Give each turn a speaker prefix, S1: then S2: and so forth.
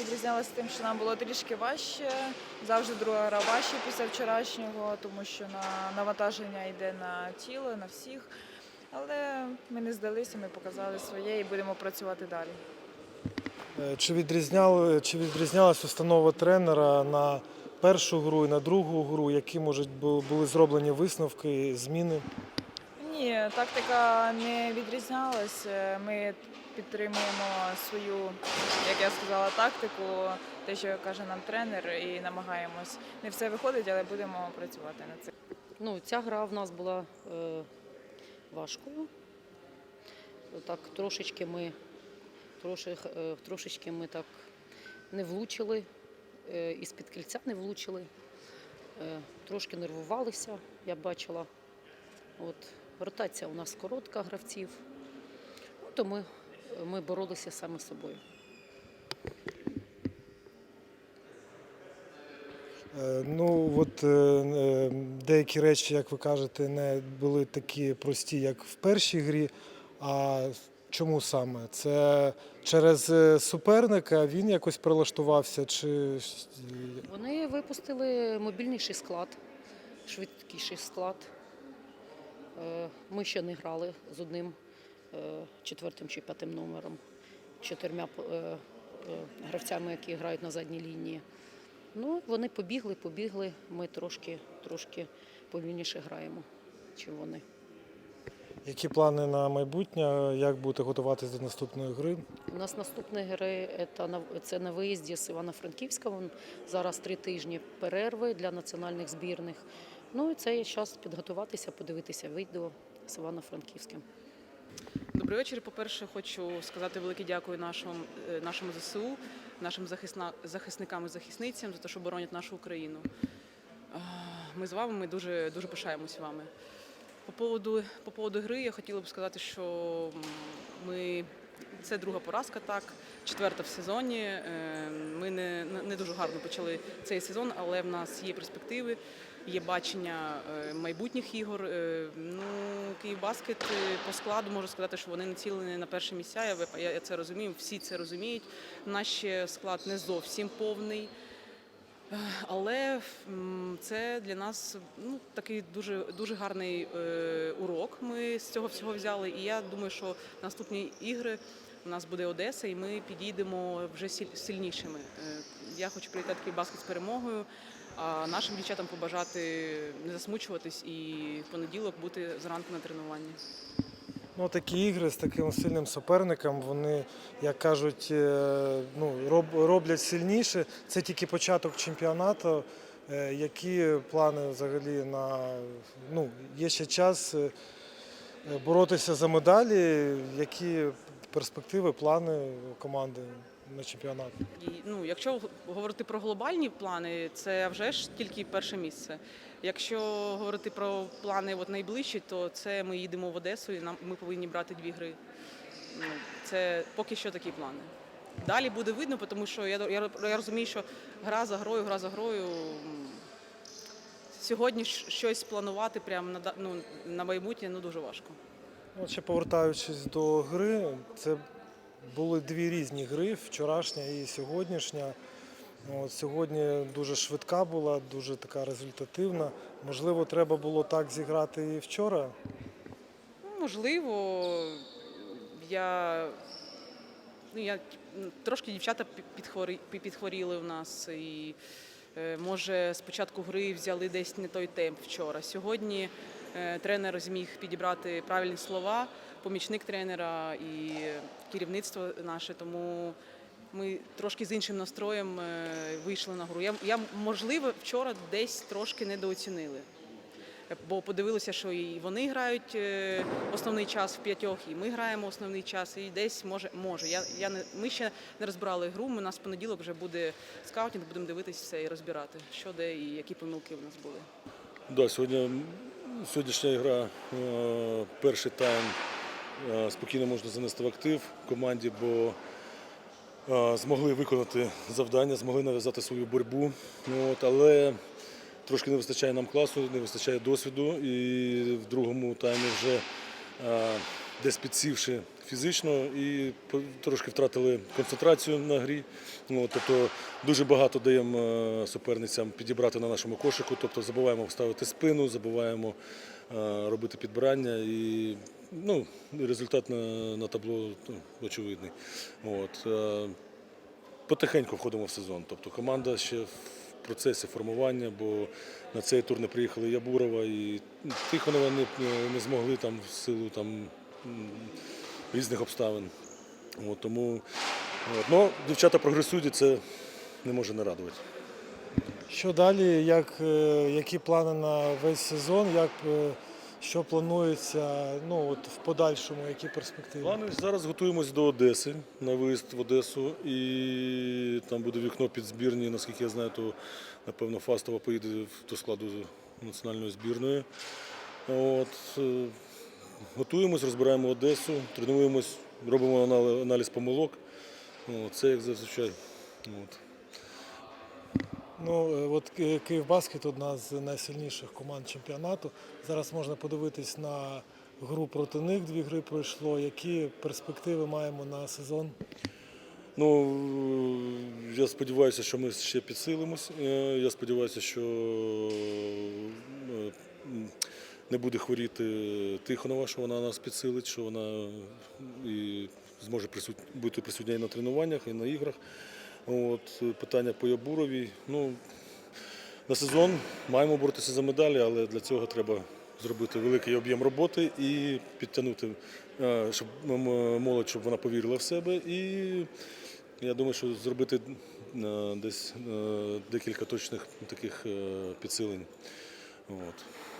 S1: відрізнялася тим, що нам було трішки важче. Завжди друга гра важче після вчорашнього, тому що на навантаження йде на тіло, на всіх. Але ми не здалися, ми показали своє і будемо працювати далі.
S2: Е, Чи відрізняли, чи відрізнялась установа тренера на першу гру і на другу гру, які можуть були зроблені висновки, зміни?
S1: Ні, тактика не відрізнялася. Ми підтримуємо свою, як я сказала, тактику, те, що каже нам тренер, і намагаємось. Не все виходить, але будемо працювати над цим.
S3: Ну, ця гра в нас була е, важкою. Так, трошечки ми, троши, е, трошечки ми так не влучили, е, із-під кільця не влучили, е, трошки нервувалися, я бачила. От, ротація у нас коротка гравців, ну, то ми, ми боролися саме з собою.
S2: Е, Ну, от е, е, деякі речі, як ви кажете, не були такі прості, як в першій грі. А чому саме? Це через суперника він якось прилаштувався, чи
S3: Вони випустили мобільніший склад, швидкіший склад. Е, Ми ще не грали з одним е, четвертим чи п'ятим номером, чотирма е, гравцями, які грають на задній лінії. Ну, вони побігли, побігли. Ми трошки, трошки повільніше граємо, чим вони.
S2: які плани на майбутнє? Як будете готуватися до наступної гри?
S3: У нас наступні гри це на, виїзді з Івано-Франківська. Зараз три тижні перерви для національних збірних. Ну і це є час підготуватися, подивитися відео з Івано-Франківським.
S4: Добрий вечір. По-перше, хочу сказати велике дякую нашому, е, нашому ЗСУ, нашим захисна, захисникам і захисницям за те, що боронять нашу Україну. Ми з вами ми дуже, дуже пишаємось вами. По поводу, по поводу гри я хотіла б сказати, що ми. Це друга поразка, так, четверта в сезоні. Е, Ми не, не дуже гарно почали цей сезон, але в нас є перспективи, є бачення е, майбутніх ігор. Е, Ну, Київбаскет по складу можу сказати, що вони націлені на перші місця. Я, це розумію, всі це розуміють. Наш склад не зовсім повний. Але це для нас ну, такий дуже, дуже гарний е, урок. Ми з цього всього взяли. І я думаю, що наступні ігри у нас буде Одеса, і ми підійдемо вже сильнішими. Е, Я хочу привітати Київбаскет з перемогою, а нашим дівчатам побажати не засмучуватись і в понеділок бути зранку на тренуванні.
S2: Ну, такі ігри з таким сильним суперником, вони, як кажуть, е, ну, роблять сильніше. Це тільки початок чемпіонату. Е, Які плани взагалі на ну, є ще час е, боротися за медалі? Які перспективи, плани команди на чемпіонат?
S4: І, ну, якщо говорити про глобальні плани, це вже ж тільки перше місце. Якщо говорити про плани от найближчі, то це ми їдемо в Одесу і нам ми повинні брати дві гри. Ну, це поки що такі плани. Далі буде видно, тому що я, я, я розумію, що гра за грою, гра за грою. Сьогодні щось планувати прямо на, ну, на майбутнє ну, дуже важко.
S2: Ну, ще повертаючись до гри, це були дві різні гри, вчорашня і сьогоднішня. От, сьогодні дуже швидка була, дуже така результативна. Можливо, треба було так зіграти і вчора.
S4: Можливо, я, ну, я трошки дівчата підхворі, підхворіли в нас. І, е, може, спочатку гри взяли десь не той темп вчора. Сьогодні е, тренер зміг підібрати правильні слова, помічник тренера і керівництво наше. Тому ми трошки з іншим настроєм е, вийшли на гру. Я, я можливо, вчора десь трошки недооцінили. Бо подивилися, що і вони грають е, основний час в п'ятьох, і ми граємо основний час, і десь може може. Я, я не ми ще не розбирали гру. У нас понеділок вже буде скаутінг, будемо дивитися все і розбирати, що де і які помилки в нас були.
S5: Да, сьогодні, сьогоднішня гра, е, перший тайм спокійно можна занести в актив команді, бо е, змогли виконати завдання, змогли нав'язати свою боротьбу. Ну, От, але трошки не вистачає нам класу, не вистачає досвіду. І в другому таймі вже е, десь підсівши фізично і трошки втратили концентрацію на грі. Ну, тобто дуже багато даємо е, суперницям підібрати на нашому кошику, тобто забуваємо вставити спину, забуваємо е, робити підбирання і ну, результат на, на табло ну, очевидний. От. е, Потихеньку входимо в сезон. Тобто команда ще в процесі формування, бо на цей тур не приїхали Ябурова і Тихонова не, не змогли там в силу там, різних обставин. От, тому от. Ну, дівчата прогресують і це не може не радувати.
S2: Що далі? Як, е, які плани на весь сезон? Як, е, що планується ну, от в подальшому, які перспективи?
S5: Плани зараз готуємось до Одеси на виїзд в Одесу. І там буде вікно під збірні. Наскільки я знаю, то напевно Фастова поїде до складу національної збірної. От, е, готуємось, розбираємо Одесу, тренуємось, робимо аналіз помилок. Це як зазвичай. От.
S2: Ну, е, от Київбаскет одна з найсильніших команд чемпіонату. Зараз можна подивитись на гру проти них. Дві гри пройшло. Які перспективи маємо на сезон?
S5: Ну, я сподіваюся, що ми ще підсилимось. Е, Я сподіваюся, що е, не буде хворіти Тихонова, що вона нас підсилить, що вона і зможе бути присутня і на тренуваннях, і на іграх. От, е, питання по Ябуровій. Ну, на сезон маємо боротися за медалі, але для цього треба зробити великий об'єм роботи і підтягнути, е, щоб молодь, щоб вона повірила в себе. І я думаю, що зробити е, десь декілька точних таких підсилень. От.